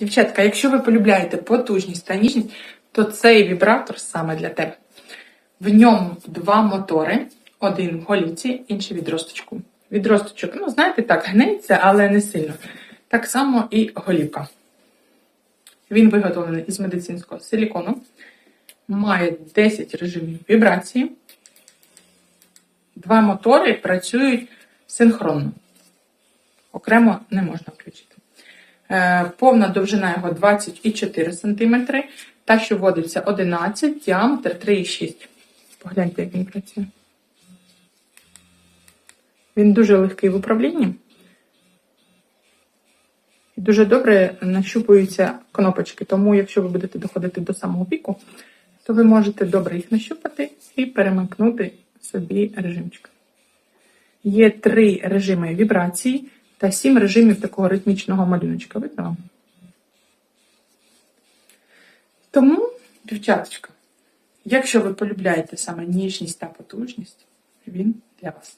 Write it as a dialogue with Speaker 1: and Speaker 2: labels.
Speaker 1: Дівчатка, якщо ви полюбляєте потужність та ніжність, то цей вібратор саме для тебе. В ньому два мотори: один в голівці, інший відросточку. Відросточок, ну, знаєте, так, гнеться, але не сильно. Так само і голівка. Він виготовлений із медицинського силікону, має 10 режимів вібрації. Два мотори працюють синхронно. Окремо не можна включити. Е, Повна довжина його 24 см, та, що вводиться 11, діаметр 3,6. Погляньте, як він працює. Він дуже легкий в управлінні. І дуже добре нащупуються кнопочки. Тому, якщо ви будете доходити до самого піку, то ви можете добре їх нащупати і перемикнути собі режимчик. Є три режими вібрації та сім режимів такого ритмічного малюночка. Видно? Тому, дівчаточка, якщо ви полюбляєте саме ніжність та потужність, він для вас.